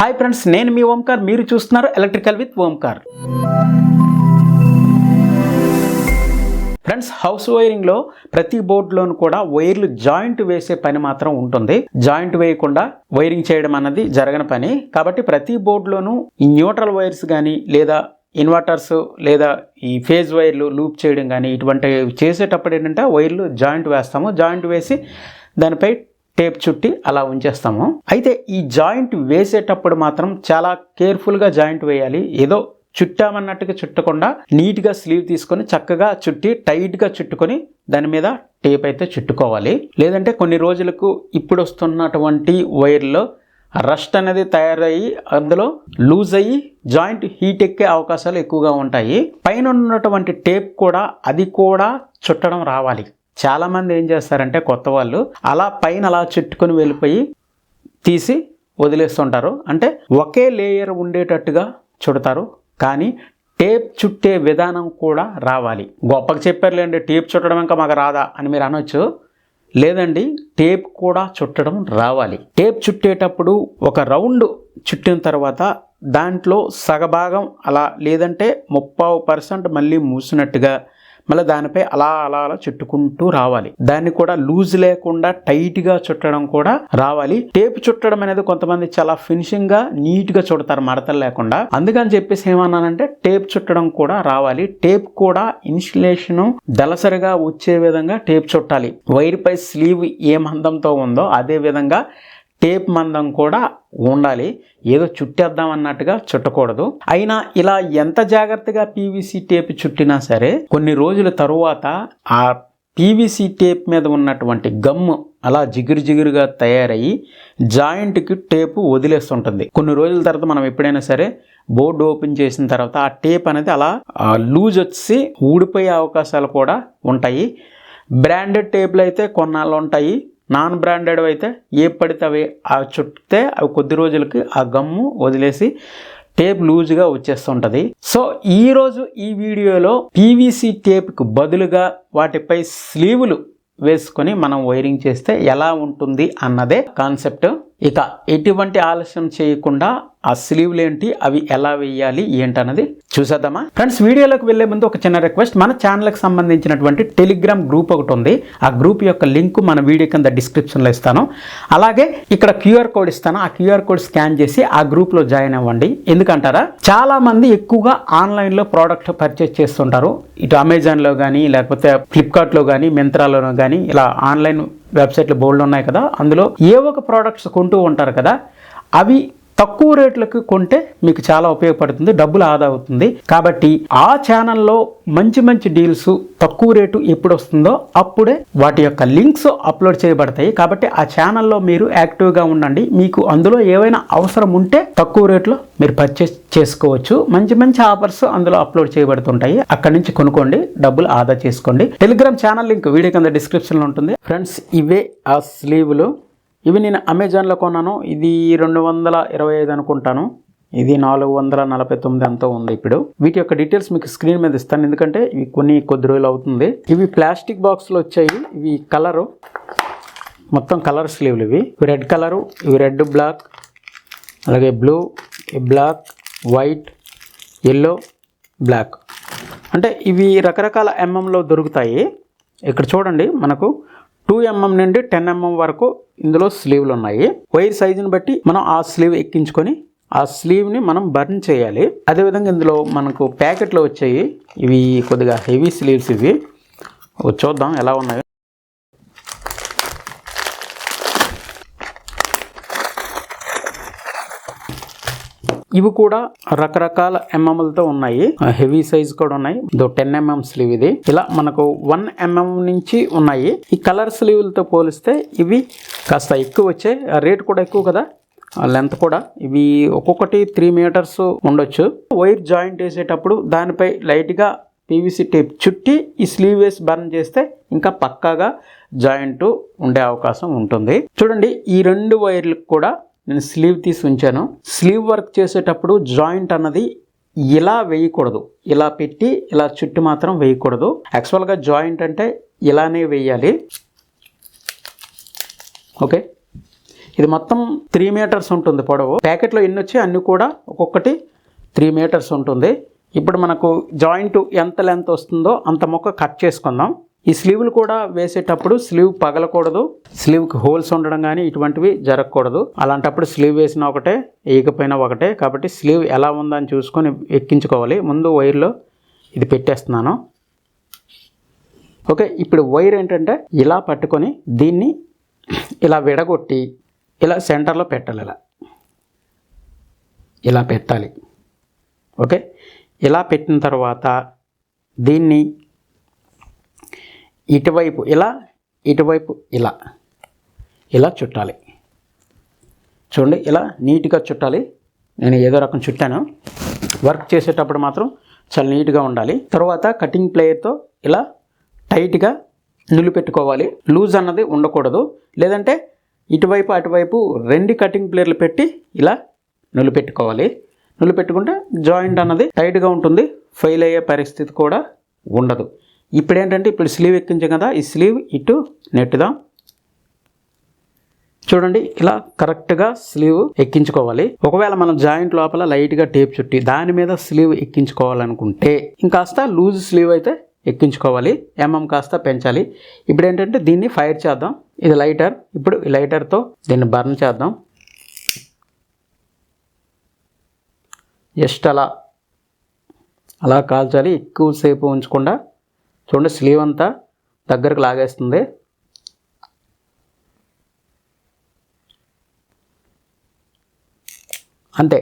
Hi friends నేను మీ ఓంకార్ మీరు చూస్తున్నారు electrical with Omkar. Friends house వైరింగ్లో ప్రతి బోర్డులోను కూడా వైర్లు జాయింట్ వేసే పని మాత్రం ఉంటుంది. జాయింట్ వేయకుండా వైరింగ్ చేయడం అన్నది జరగని పని. కాబట్టి ప్రతి బోర్డులోనూ న్యూట్రల్ వైర్స్ కానీ లేదా ఇన్వర్టర్స్ లేదా ఈ ఫేజ్ వైర్లు లూప్ చేయడం కానీ ఇటువంటి చేసేటప్పుడు ఏంటంటే వైర్లు జాయింట్ వేస్తాము. జాయింట్ వేసి దానిపై టేప్ చుట్టి అలా ఉంచేస్తాము. అయితే ఈ జాయింట్ వేసేటప్పుడు మాత్రం చాలా కేర్ఫుల్గా జాయింట్ వేయాలి. ఏదో చుట్టామన్నట్టుగా చుట్టకుండా నీట్గా స్లీవ్ తీసుకొని చక్కగా చుట్టి టైట్గా చుట్టుకొని దాని మీద టేప్ అయితే చుట్టుకోవాలి. లేదంటే కొన్ని రోజులకు ఇప్పుడు వస్తున్నటువంటి వైర్లో రస్ట్ అనేది తయారయ్యి అందులో లూజ్ అయ్యి జాయింట్ హీట్ ఎక్కే అవకాశాలు ఎక్కువగా ఉంటాయి. పైన ఉన్నటువంటి టేప్ కూడా అది కూడా చుట్టడం రావాలి. చాలామంది ఏం చేస్తారంటే కొత్త వాళ్ళు అలా పైన అలా చుట్టుకొని వెళ్ళిపోయి తీసి వదిలేస్తుంటారు. అంటే ఒకే లేయర్ ఉండేటట్టుగా చుడతారు. కానీ టేప్ చుట్టే విధానం కూడా రావాలి. గొప్పకి చెప్పారులేండి టేప్ చుట్టడం ఇంకా మాకు రాదా అని మీరు అనొచ్చు. లేదండి టేప్ కూడా చుట్టడం రావాలి. టేప్ చుట్టేటప్పుడు ఒక రౌండ్ చుట్టిన తర్వాత దాంట్లో సగభాగం అలా లేదంటే ముప్పావు పర్సెంట్ మళ్ళీ మూసినట్టుగా మళ్ళీ దానిపై అలా అలా అలా చుట్టుకుంటూ రావాలి. దాన్ని కూడా లూజ్ లేకుండా టైట్గా చుట్టడం కూడా రావాలి. టేప్ చుట్టడం అనేది కొంతమంది చాలా ఫినిషింగ్గా నీట్గా చుడతారు మడతలు లేకుండా. అందుకని చెప్పేసి ఏమన్నానంటే టేప్ చుట్టడం కూడా రావాలి. టేప్ కూడా ఇన్సులేషన్ దలసరిగా వచ్చే విధంగా టేప్ చుట్టాలి. వైర్ పై స్లీవ్ ఏ మందంతో ఉందో అదే విధంగా టేప్ మందం కూడా ఉండాలి. ఏదో చుట్టేద్దాం అన్నట్టుగా చుట్టకూడదు. అయినా ఇలా ఎంత జాగ్రత్తగా పీవీసీ టేప్ చుట్టినా సరే కొన్ని రోజుల తరువాత ఆ పీవీసీ టేప్ మీద ఉన్నటువంటి గమ్ము అలా జిగురు జిగురుగా తయారయ్యి జాయింట్కి టేపు వదిలేస్తుంటుంది. కొన్ని రోజుల తర్వాత మనం ఎప్పుడైనా సరే బోర్డు ఓపెన్ చేసిన తర్వాత ఆ టేప్ అనేది అలా లూజ్ వచ్చి ఊడిపోయే అవకాశాలు కూడా ఉంటాయి. బ్రాండెడ్ టేపులు అయితే కొన్నాళ్ళు ఉంటాయి. నాన్ బ్రాండెడ్ అయితే ఏ పడితే అవి ఆ చుట్టితే అవి కొద్ది రోజులకి ఆ గమ్ము వదిలేసి టేప్ లూజ్గా వచ్చేస్తుంటుంది. సో ఈరోజు ఈ వీడియోలో పీవీసీ టేప్కి బదులుగా వాటిపై స్లీవులు వేసుకొని మనం వైరింగ్ చేస్తే ఎలా ఉంటుంది అన్నదే కాన్సెప్ట్. ఇక ఎటువంటి ఆలస్యం చేయకుండా ఆ స్లీవ్లు ఏంటి అవి ఎలా వేయాలి? ఏంటన్నది చూసేద్దామా? ఫ్రెండ్స్ వీడియోలోకి వెళ్ళే ముందు ఒక చిన్న రిక్వెస్ట్ మన ఛానల్కి సంబంధించినటువంటి టెలిగ్రామ్ గ్రూప్ ఒకటి ఉంది. ఆ గ్రూప్ యొక్క లింక్ మన వీడియో కింద డిస్క్రిప్షన్లో ఇస్తాను. అలాగే ఇక్కడ క్యూఆర్ కోడ్ ఇస్తాను. ఆ క్యూఆర్ కోడ్ స్కాన్ చేసి ఆ గ్రూప్లో జాయిన్ అవ్వండి. ఎందుకంటారా? చాలా మంది ఎక్కువగా ఆన్లైన్లో ప్రోడక్ట్ పర్చేస్ చేస్తుంటారు. ఇటు అమెజాన్లో కానీ లేకపోతే ఫ్లిప్కార్ట్లో కానీ మింత్రాలోనో కానీ ఇలా ఆన్లైన్ వెబ్సైట్లు బోల్డ్ ఉన్నాయి కదా. అందులో ఏ ఒక ప్రోడక్ట్స్ కొంటూ ఉంటారు కదా. అవి తక్కువ రేట్లకు కొంటే మీకు చాలా ఉపయోగపడుతుంది డబ్బులు ఆదా అవుతుంది. కాబట్టి ఆ ఛానల్లో మంచి మంచి డీల్స్ తక్కువ రేటు ఎప్పుడు వస్తుందో అప్పుడే వాటి యొక్క లింక్స్ అప్లోడ్ చేయబడతాయి. కాబట్టి ఆ ఛానల్లో మీరు యాక్టివ్గా ఉండండి. మీకు అందులో ఏవైనా అవసరం ఉంటే తక్కువ రేట్లో మీరు పర్చేస్ చేసుకోవచ్చు. మంచి మంచి ఆఫర్స్ అందులో అప్లోడ్ చేయబడుతుంటాయి. అక్కడి నుంచి కొనుక్కోండి డబ్బులు ఆదా చేసుకోండి. టెలిగ్రామ్ ఛానల్ లింక్ వీడియో కింద డిస్క్రిప్షన్లో ఉంటుంది. ఫ్రెండ్స్ ఇవే ఆ స్లీవ్లు. ఇవి నేను అమెజాన్లో కొన్నాను. ఇది రెండు వందల ఇరవై ఐదు అనుకుంటాను. ఇది నాలుగు వందల నలభై తొమ్మిది అంతా ఉంది ఇప్పుడు. వీటి యొక్క డీటెయిల్స్ మీకు స్క్రీన్ మీద ఇస్తాను. ఎందుకంటే ఇవి కొన్ని కొద్ది రోజులు అవుతుంది. ఇవి ప్లాస్టిక్ బాక్స్లో వచ్చాయి. ఇవి కలరు. మొత్తం కలర్ స్లీవ్లు ఇవి. ఇవి రెడ్ కలరు ఇవి రెడ్ బ్లాక్ అలాగే blue black white yellow black. అంటే ఇవి రకరకాల ఎంఎంలో దొరుకుతాయి. ఇక్కడ చూడండి మనకు టూ ఎంఎం నుండి టెన్ ఎంఎం వరకు ఇందులో స్లీవ్లు ఉన్నాయి. వైర్ సైజుని బట్టి మనం ఆ స్లీవ్ ఎక్కించుకొని ఆ స్లీవ్ని మనం బర్న్ చేయాలి. అదేవిధంగా ఇందులో మనకు ప్యాకెట్లో వచ్చాయి. ఇవి కొద్దిగా హెవీ స్లీవ్స్ ఇవి. చూద్దాం ఎలా ఉన్నాయో. ఇవి కూడా రకరకాల ఎంఎంలతో ఉన్నాయి. హెవీ సైజ్ కూడా ఉన్నాయి. టెన్ ఎంఎం స్లీవ్ ఇది. ఇలా మనకు వన్ ఎంఎం నుంచి ఉన్నాయి. ఈ కలర్ స్లీవ్లతో పోలిస్తే ఇవి కాస్త ఎక్కువ వచ్చాయి. రేట్ కూడా ఎక్కువ కదా. లెంత్ కూడా. ఇవి ఒక్కొక్కటి త్రీ మీటర్స్ ఉండొచ్చు. వైర్ జాయింట్ వేసేటప్పుడు దానిపై లైట్గా పీవీసీ టేప్ చుట్టి ఈ స్లీవ్ వేసి బర్న్ చేస్తే ఇంకా పక్కాగా జాయింట్ ఉండే అవకాశం ఉంటుంది. చూడండి ఈ రెండు వైర్లకు కూడా నేను స్లీవ్ తీసి ఉంచాను. స్లీవ్ వర్క్ చేసేటప్పుడు జాయింట్ అన్నది ఇలా వేయకూడదు. ఇలా పెట్టి ఇలా చుట్టూ మాత్రం వేయకూడదు. యాక్చువల్గా జాయింట్ అంటే ఇలానే వేయాలి. ఓకే? ఇది మొత్తం త్రీ మీటర్స్ ఉంటుంది పొడవు. ప్యాకెట్లో ఎన్ని వచ్చి అన్నీ కూడా ఒక్కొక్కటి త్రీ మీటర్స్ ఉంటుంది. ఇప్పుడు మనకు జాయింట్ ఎంత లెంత్ వస్తుందో అంత మొక్క కట్ చేసుకుందాం. ఈ స్లీవ్లు కూడా వేసేటప్పుడు స్లీవ్ పగలకూడదు. స్లీవ్కి హోల్స్ ఉండడం కానీ ఇటువంటివి జరగకూడదు. అలాంటప్పుడు స్లీవ్ వేసిన ఒకటే వేయకపోయినా ఒకటే. కాబట్టి స్లీవ్ ఎలా ఉందని చూసుకొని ఎక్కించుకోవాలి. ముందు వైర్లో ఇది పెట్టేస్తున్నాను. ఓకే ఇప్పుడు వైర్ ఏంటంటే ఇలా పట్టుకొని దీన్ని ఇలా విడగొట్టి ఇలా సెంటర్లో పెట్టాలి ఇలా. ఇలా పెట్టాలి. ఓకే ఇలా పెట్టిన తర్వాత దీన్ని ఇటువైపు ఇలా ఇటువైపు ఇలా. ఇలా చుట్టాలి. చూడండి ఇలా నీట్గా చుట్టాలి. నేను ఏదో రకం చుట్టాను. వర్క్ చేసేటప్పుడు మాత్రం చాలా నీట్గా ఉండాలి. తర్వాత కటింగ్ ప్లేయర్తో ఇలా టైట్గా నిలుపెట్టుకోవాలి. లూజ్ అన్నది ఉండకూడదు. లేదంటే ఇటువైపు అటువైపు రెండు కటింగ్ ప్లేయర్లు పెట్టి ఇలా నిలుపెట్టుకోవాలి. నిలుపెట్టుకుంటే జాయింట్ అన్నది టైట్గా ఉంటుంది. ఫెయిల్ అయ్యే పరిస్థితి కూడా ఉండదు. ఇప్పుడు ఏంటంటే ఇప్పుడు స్లీవ్ ఎక్కించాం కదా ఈ స్లీవ్ ఇటు నెట్టుదాం? చూడండి ఇలా కరెక్ట్గా స్లీవ్ ఎక్కించుకోవాలి. ఒకవేళ మనం జాయింట్ లోపల లైట్గా టేప్ చుట్టి దాని మీద స్లీవ్ ఎక్కించుకోవాలనుకుంటే ఇంకాస్త లూజ్ స్లీవ్ అయితే ఎక్కించుకోవాలి. ఎంఎం కాస్త పెంచాలి. ఇప్పుడు ఏంటంటే దీన్ని ఫైర్ చేద్దాం. ఇది లైటర్. ఇప్పుడు ఈ లైటర్తో దీన్ని బర్న్ చేద్దాం. జస్ట్ అలా. అలా కాల్చాలి. ఎక్కువసేపు ఉంచకుండా చూడండి స్లీవ్ అంతా దగ్గరకు లాగేస్తుంది. అంతే.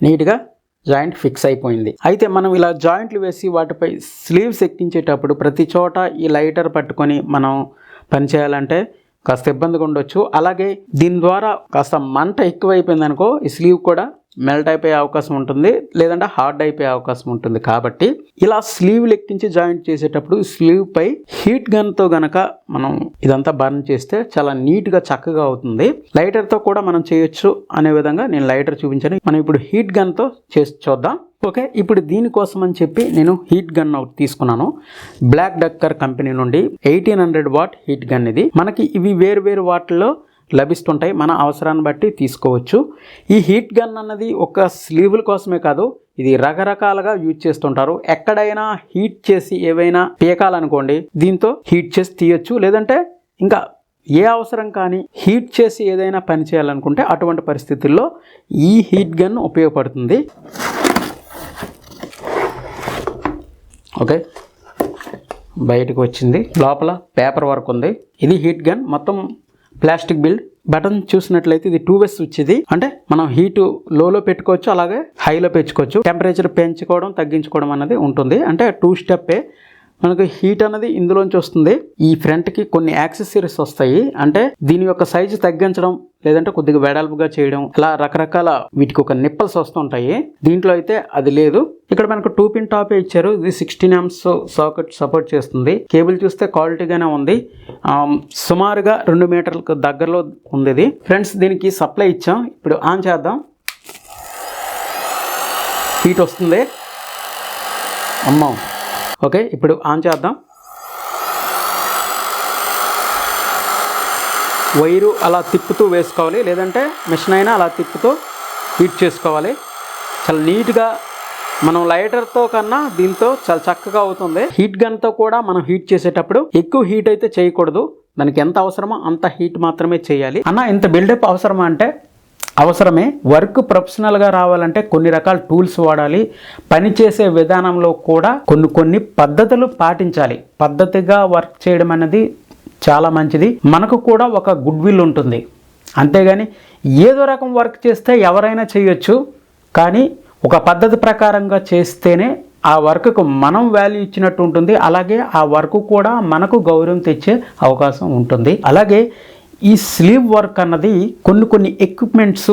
నీట్గా జాయింట్ ఫిక్స్ అయిపోయింది. అయితే మనం ఇలా జాయింట్లు వేసి వాటిపై స్లీవ్స్ ఎక్కించేటప్పుడు ప్రతి చోట ఈ లైటర్ పట్టుకొని మనం పని చేయాలంటే కాస్త ఇబ్బందిగా ఉండొచ్చు. అలాగే దీని ద్వారా కాస్త మంట ఎక్కువైపోయింది అనుకో ఈ స్లీవ్ కూడా మెల్ట్ అయిపోయే అవకాశం ఉంటుంది లేదంటే హార్డ్ అయిపోయే అవకాశం ఉంటుంది. కాబట్టి ఇలా స్లీవ్ లెక్కించి జాయింట్ చేసేటప్పుడు స్లీవ్ పై హీట్ గన్తో గనక మనం ఇదంతా బర్న్ చేస్తే చాలా నీట్గా చక్కగా అవుతుంది. లైటర్తో కూడా మనం చేయొచ్చు అనే విధంగా నేను లైటర్ చూపించాను. మనం ఇప్పుడు హీట్ గన్తో చేసి చూద్దాం. ఓకే ఇప్పుడు దీనికోసం అని చెప్పి నేను హీట్ గన్ ఒకటి తీసుకున్నాను. బ్లాక్ డక్కర్ కంపెనీ నుండి eighteen hundred watt heat gun ఇది. మనకి ఇవి వేరు వేరు వాటిల్లో లభిస్తుంటాయి. మన అవసరాన్ని బట్టి తీసుకోవచ్చు. ఈ హీట్ గన్ అన్నది ఒక స్లీవుల కోసమే కాదు ఇది రకరకాలుగా యూజ్ చేస్తుంటారు. ఎక్కడైనా హీట్ చేసి ఏవైనా పీకాలనుకోండి దీంతో హీట్ చేసి తీయచ్చు. లేదంటే ఇంకా ఏ అవసరం కానీ హీట్ చేసి ఏదైనా పని చేయాలనుకుంటే అటువంటి పరిస్థితుల్లో ఈ హీట్ గన్ ఉపయోగపడుతుంది. ఓకే. బయటకు వచ్చింది. లోపల పేపర్ వర్క్ ఉంది. ఇది హీట్ గన్. మొత్తం ప్లాస్టిక్ బిల్డ్ బటన్ చూసినట్లయితే ఇది టూ వేస్ స్విచ్ ఇది. అంటే మనం హీట్ లోలో పెట్టుకోవచ్చు అలాగే హైలో పెంచుకోవచ్చు. టెంపరేచర్ పెంచుకోవడం తగ్గించుకోవడం అనేది ఉంటుంది. అంటే టూ స్టెప్పే మనకు హీట్ అనేది ఇందులోంచి వస్తుంది. ఈ ఫ్రంట్కి కొన్ని యాక్సెసరీస్ వస్తాయి. అంటే దీని యొక్క సైజు తగ్గించడం లేదంటే కొద్దిగా వెడల్పుగా చేయడం ఇలా రకరకాల వీటికి ఒక నిప్పల్స్ వస్తుంటాయి దీంట్లో అయితే అది లేదు. ఇక్కడ మనకు టూ పిన్ టాపే ఇచ్చారు. ఇది సిక్స్టీన్ ఎంస్ సాకెట్ సపోర్ట్ చేస్తుంది. కేబుల్ చూస్తే క్వాలిటీగానే ఉంది. సుమారుగా రెండు మీటర్లకు దగ్గరలో ఉంది ఇది. ఫ్రెండ్స్ దీనికి సప్లై ఇచ్చాం. ఇప్పుడు ఆన్ చేద్దాం. హీట్ వస్తుంది. అమ్మా. ఓకే ఇప్పుడు ఆన్ చేద్దాం. వైరు అలా తిప్పుతూ వేసుకోవాలి లేదంటే మిషన్ అయినా అలా తిప్పుతూ హీట్ చేసుకోవాలి. చాలా నీట్గా మనం లైటర్తో కన్నా దీంతో చాలా చక్కగా అవుతుంది. హీట్ గన్తో కూడా మనం హీట్ చేసేటప్పుడు ఎక్కువ హీట్ అయితే చేయకూడదు. దానికి ఎంత అవసరమో అంత హీట్ మాత్రమే చేయాలి. అన్న ఇంత బిల్డప్ అవసరమా అంటే అవసరమే. వర్క్ ప్రొఫెషనల్గా రావాలంటే కొన్ని రకాల టూల్స్ వాడాలి. పని చేసే విధానంలో కూడా కొన్ని కొన్ని పద్ధతులు పాటించాలి. పద్ధతిగా వర్క్ చేయడం అనేది చాలా మంచిది. మనకు కూడా ఒక గుడ్ విల్ ఉంటుంది. అంతేగాని ఏదో రకం వర్క్ చేస్తే ఎవరైనా చేయొచ్చు. కానీ ఒక పద్ధతి ప్రకారంగా చేస్తేనే ఆ వర్క్కు మనం వాల్యూ ఇచ్చినట్టు ఉంటుంది. అలాగే ఆ వర్క్ కూడా మనకు గౌరవం తెచ్చే అవకాశం ఉంటుంది. అలాగే ఈ స్లీవ్ వర్క్ అన్నది కొన్ని కొన్ని ఎక్విప్మెంట్స్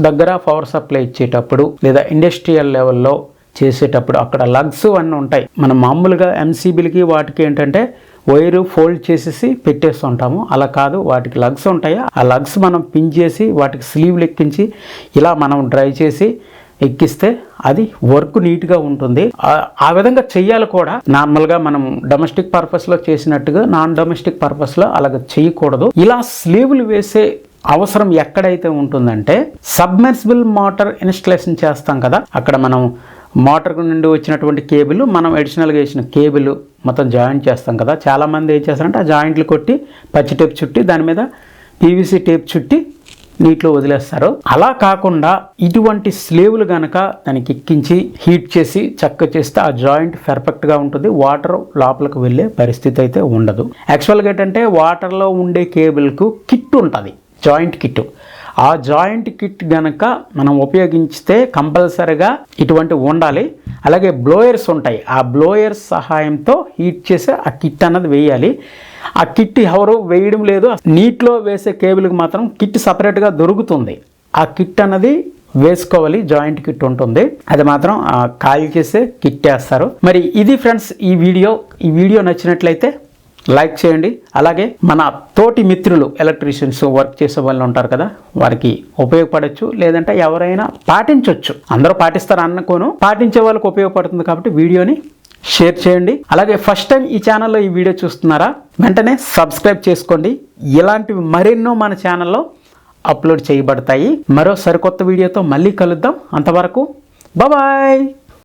దగ్గర పవర్ సప్లై ఇచ్చేటప్పుడు లేదా ఇండస్ట్రియల్ లెవెల్లో చేసేటప్పుడు అక్కడ లగ్స్ అన్నీ ఉంటాయి. మనం మామూలుగా ఎంసీబీలకి వాటికి ఏంటంటే వైరు ఫోల్డ్ చేసేసి పెట్టేస్తుంటాము అలా కాదు వాటికి లగ్స్ ఉంటాయి? ఆ లగ్స్ మనం పిన్ చేసి వాటికి స్లీవ్ లెక్కించి ఇలా మనం డ్రై చేసి ఎక్కిస్తే అది వర్క్ నీట్గా ఉంటుంది. ఆ- విధంగా చెయ్యాలి కూడా నార్మల్గా మనం డొమెస్టిక్ పర్పస్లో చేసినట్టుగా నాన్ డొమెస్టిక్ పర్పస్లో అలాగ చేయకూడదు ఇలా స్లీవ్లు వేసే అవసరం ఎక్కడైతే ఉంటుందంటే సబ్మెర్సిబుల్ మోటార్ ఇన్స్టలేషన్ చేస్తాం కదా అక్కడ మనం మోటార్ నుండి వచ్చినటువంటి కేబుల్ మనం అడిషనల్గా వేసిన కేబుల్ మొత్తం జాయింట్ చేస్తాం కదా. చాలామంది ఏం చేస్తారంటే ఆ జాయింట్లు కొట్టి పచ్చి టేప్ చుట్టి దాని మీద పీవీసీ టేప్ చుట్టి నీటిలో వదిలేస్తారు. అలా కాకుండా ఇటువంటి స్లేవులు గనక దానికి ఎక్కించి హీట్ చేసి చక్క చేస్తే ఆ జాయింట్ పర్ఫెక్ట్గా ఉంటుంది. వాటర్ లోపలికి వెళ్ళే పరిస్థితి అయితే ఉండదు. యాక్చువల్గా ఏంటంటే వాటర్లో ఉండే కేబుల్కు కిట్ ఉంటుంది. Joint kit. ఆ జాయింట్ కిట్ గనక మనం ఉపయోగించితే కంపల్సరిగా ఇటువంటి ఉండాలి. అలాగే బ్లోయర్స్ ఉంటాయి. ఆ బ్లోయర్స్ సహాయంతో హీట్ చేసి ఆ కిట్ అన్నది వేయాలి. ఆ కిట్ ఎవరు వేయడం లేదు. నీటిలో వేసే కేబుల్కి మాత్రం కిట్ సపరేట్గా దొరుకుతుంది. ఆ కిట్ అన్నది వేసుకోవాలి జాయింట్ కిట్ ఉంటుంది. అది మాత్రం కాల్ చేసే కిట్ వేస్తారు. మరి ఇది ఫ్రెండ్స్ ఈ వీడియో. ఈ వీడియో నచ్చినట్లయితే లైక్ చేయండి. అలాగే మన తోటి మిత్రులు ఎలక్ట్రీషియన్స్ వర్క్ చేసే వాళ్ళు ఉంటారు కదా వారికి ఉపయోగపడచ్చు. లేదంటే ఎవరైనా పాటించవచ్చు అందరూ పాటిస్తారు అనుకోను పాటించే వాళ్ళకి ఉపయోగపడుతుంది కాబట్టి వీడియోని షేర్ చేయండి. అలాగే ఫస్ట్ టైం ఈ ఛానల్లో ఈ వీడియో చూస్తున్నారా? వెంటనే సబ్స్క్రైబ్ చేసుకోండి. ఇలాంటివి మరెన్నో మన ఛానల్లో అప్లోడ్ చేయబడతాయి. మరో సరికొత్త వీడియోతో మళ్ళీ కలుద్దాం. అంతవరకు బాయ్